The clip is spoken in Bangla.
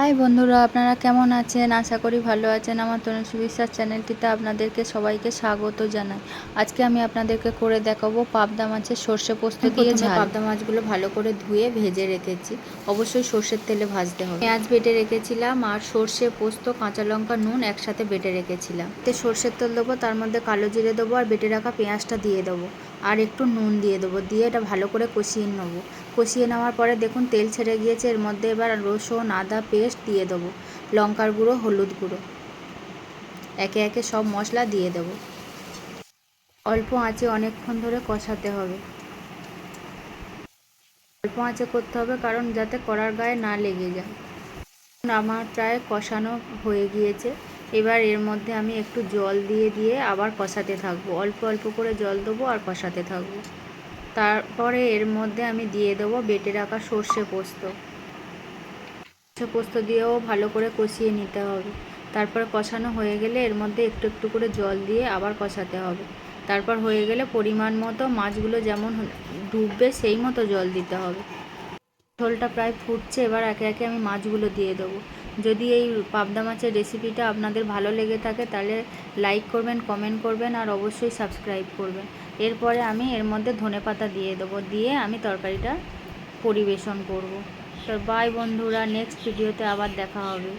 হাই বন্ধুরা আপনারা কেমন আছেন? আশা করি ভালো আছেন। আমার তনুশ্রী বিশ্বাস চ্যানেলটিতে আপনাদেরকে সবাইকে স্বাগত জানাই। আজকে আমি আপনাদেরকে করে দেখাবো পাবদা মাছের সর্ষে পোস্ত দিয়ে পাবদা মাছগুলো ভালো করে ধুয়ে ভেজে রেখেছি। অবশ্যই সর্ষের তেলে ভাজতে হবে। পেঁয়াজ বেটে রেখেছিলাম আর সর্ষে পোস্ত কাঁচা লঙ্কা নুন একসাথে বেটে রেখেছিলাম। তে সর্ষের তেল দেবো তার মধ্যে কালো জিরে দেবো আর বেটে রাখা পেঁয়াজটা দিয়ে দেবো। আর একটু নুন দিয়ে দেবো। দিয়ে এটা ভালো করে কষিয়ে নেব। কষিয়ে নেওয়ার পরে দেখুন তেল ছেড়ে গিয়েছে। এর মধ্যে এবার রসুন, আদা পেস্ট দিয়ে দেবো। লঙ্কার গুঁড়ো, হলুদ গুঁড়ো। একে একে সব মশলা দিয়ে দেবো। অল্প আঁচে অনেকক্ষণ ধরে কষাতে হবে। অল্প আঁচে করতে হবে কারণ যাতে কড়ার গায়ে না লেগে যায়। আমার প্রায় কষানো হয়ে গিয়েছে। এবার এর মধ্যে আমি একটু জল দিয়ে দিয়ে আবার কষাতে থাকব। অল্প অল্প করে জল দেবো আর কষাতে থাকব। তারপরে এর মধ্যে আমি দিয়ে দেবো বেটে রাখা সর্ষে পোস্ত। সর্ষে পোস্ত দিয়েও ভালো করে কষিয়ে নিতে হবে। তারপর কষানো হয়ে গেলে এর মধ্যে একটু একটু করে জল দিয়ে আবার কষাতে হবে। তারপর হয়ে গেলে পরিমাণ মতো মাছগুলো যেমন ডুববে সেই মতো জল দিতে হবে। ঝোলটা প্রায় ফুটছে, এবার একে একে আমি মাছগুলো দিয়ে দেবো। যদি এই পাবদা মাছের রেসিপিটা আপনাদের ভালো লেগে থাকে, তাহলে লাইক করবেন, কমেন্ট করবেন, আর অবশ্যই সাবস্ক্রাইব করবেন। এরপরে আমি এর মধ্যে ধনে পাতা দিয়ে দেবো, দিয়ে আমি তরকারিটা পরিবেশন করব। তো বাই বন্ধুরা নেক্সট ভিডিওতে আবার দেখা হবে।